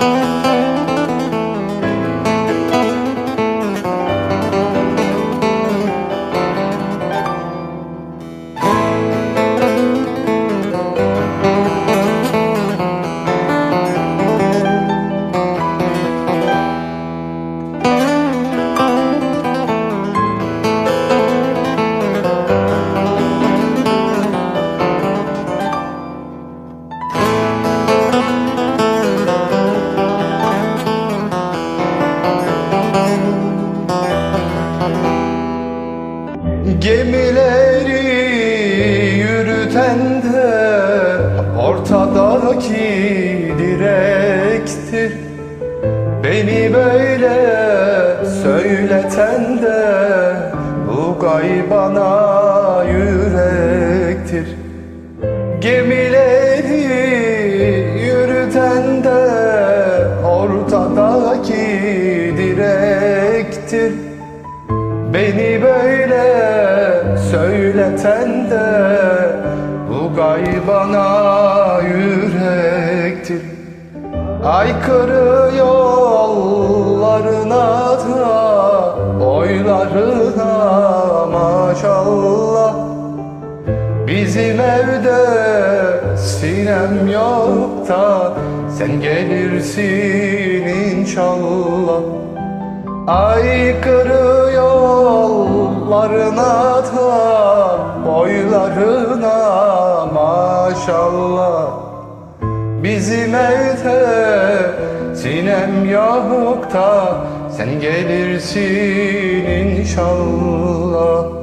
Música Gemileri yürüten de ortadaki direktir Beni böyle söyleten de bu gaybana yürektir. Gemileri yürüten de ortadaki direktir. Beni böyle söyleten de bu gaybana yürektir. Aykırı yollarına da boylarına maşallah. Bizim evde sinem yok da sen gelirsin inşallah. Aykırı yollarına da boylarına maşallah. Bizim evde sinem yok da sen gelirsin inşallah